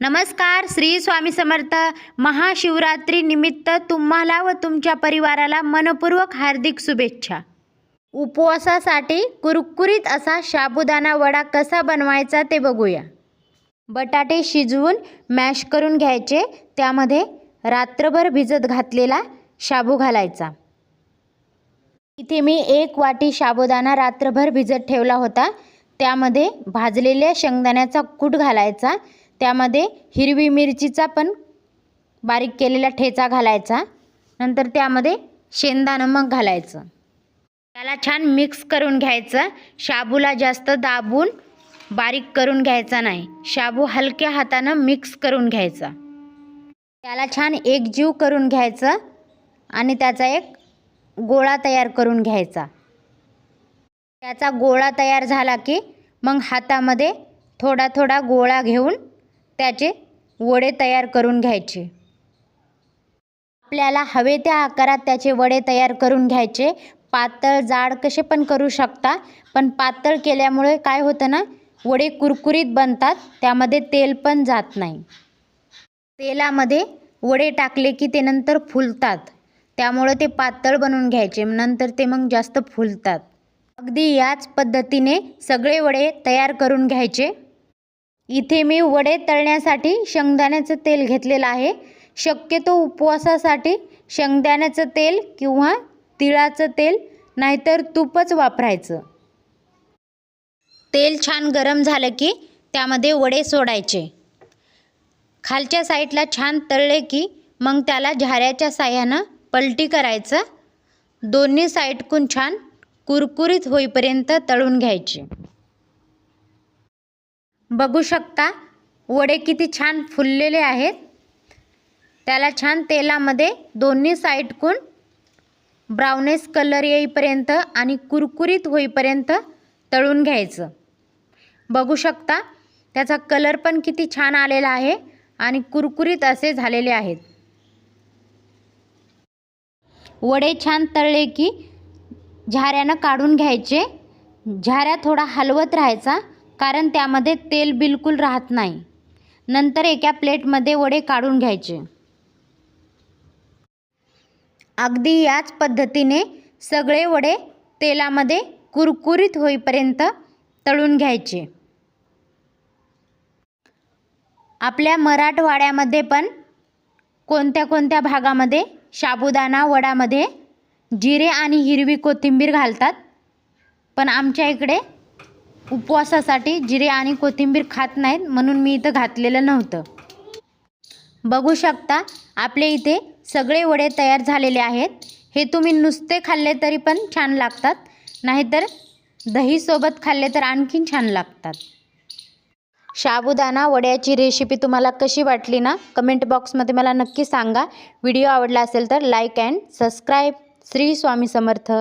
नमस्कार श्री स्वामी समर्थ. महाशिवरात्री निमित्त तुम्हाला व तुमच्या परिवाराला मनपूर्वक हार्दिक शुभेच्छा. उपवासासाठी कुरकुरीत असा साबुदाणा वडा कसा बनवायचा ते बघूया. बटाटे शिजवून मॅश करून घ्यायचे त्यामध्ये रात्रभर भिजत घातलेला शाबू घालायचा. इथे मी एक वाटी साबुदाणा रात्रभर भिजत ठेवला होता. त्यामध्ये भाजलेल्या शेंगदाण्याचा कूट घालायचा. त्यामध्ये हिरवी मिरचीचा पण बारीक केलेला ठेचा घालायचा. नंतर त्यामध्ये शेंगदाणं मग घालायचं. त्याला छान मिक्स करून घ्यायचं. शाबूला जास्त दाबून बारीक करून घ्यायचा नाही. शाबू हलक्या हातानं मिक्स करून घ्यायचा. त्याला छान एकजीव करून घ्यायचं आणि त्याचा एक गोळा तयार करून घ्यायचा. त्याचा गोळा तयार झाला की मग हातामध्ये थोडा थोडा गोळा घेऊन त्याचे वडे तयार करून घ्यायचे. आपल्याला हवे त्या आकारात त्याचे वडे तयार करून घ्यायचे. पातळ जाड कसे पण करू शकता पण पातळ केल्यामुळे काय होतं ना वडे कुरकुरीत बनतात त्यामध्ये तेल पण जात नाही. तेलामध्ये वडे टाकले की ते नंतर फुलतात. त्यामुळे ते पातळ बनवून घ्यायचे नंतर ते मग जास्त फुलतात. अगदी याच पद्धतीने सगळे वडे तयार करून घ्यायचे. इथे मी वडे तळण्यासाठी शेंगदाण्याचं तेल घेतलेलं आहे. शक्यतो उपवासासाठी शेंगदाण्याचं तेल किंवा तिळाचं तेल नाहीतर तूपच वापरायचं. तेल छान गरम झालं की त्यामध्ये वडे सोडायचे. खालच्या साईडला छान तळले की मग त्याला झाऱ्याच्या साह्यानं पलटी करायचं. दोन्ही साईडकून छान कुरकुरीत होईपर्यंत तळून घ्यायचे. बघू शकता. वडे किती छान फुललेले आहेत. त्याला छान तेलामध्ये दोन्ही साईडकून ब्राउनेस कलर येईपर्यंत आणि कुरकुरीत होईपर्यंत तळून घ्यायचं. बघू शकता त्याचा कलर पण किती छान आलेला आहे आणि कुरकुरीत असे झालेले आहेत. वडे छान तळले की झाऱ्यानं काढून घ्यायचे. झाऱ्या थोडा हलवत राहायचा. कारण त्यामध्ये तेल बिलकुल राहत नाही. नंतर एका प्लेटमध्ये वडे काढून घ्यायचे. अगदी याच पद्धतीने सगळे वडे तेलामध्ये कुरकुरीत होईपर्यंत तळून घ्यायचे. आपल्या मराठवाड्यामध्ये पण कोणत्या कोणत्या भागामध्ये साबुदाणा वडामध्ये जिरे आणि हिरवी कोथिंबीर घालतात. पण आमच्या इकडे उपवासासाठी जिरे आणि कोथिंबीर खात नाहीत म्हणून मी इथं घातलेलं नव्हतं. बघू शकता आपले इथे सगळे वडे तयार झालेले आहेत. हे तुम्ही नुसते खाल्ले तरी पण छान लागतात. नाहीतर दहीसोबत खाल्ले तर आणखीन छान लागतात. शाबुदाना वड्याची रेसिपी तुम्हाला कशी वाटली ना कमेंट बॉक्समध्ये मला नक्की सांगा. व्हिडिओ आवडला असेल तर like and subscribe Shri Swami Samarth.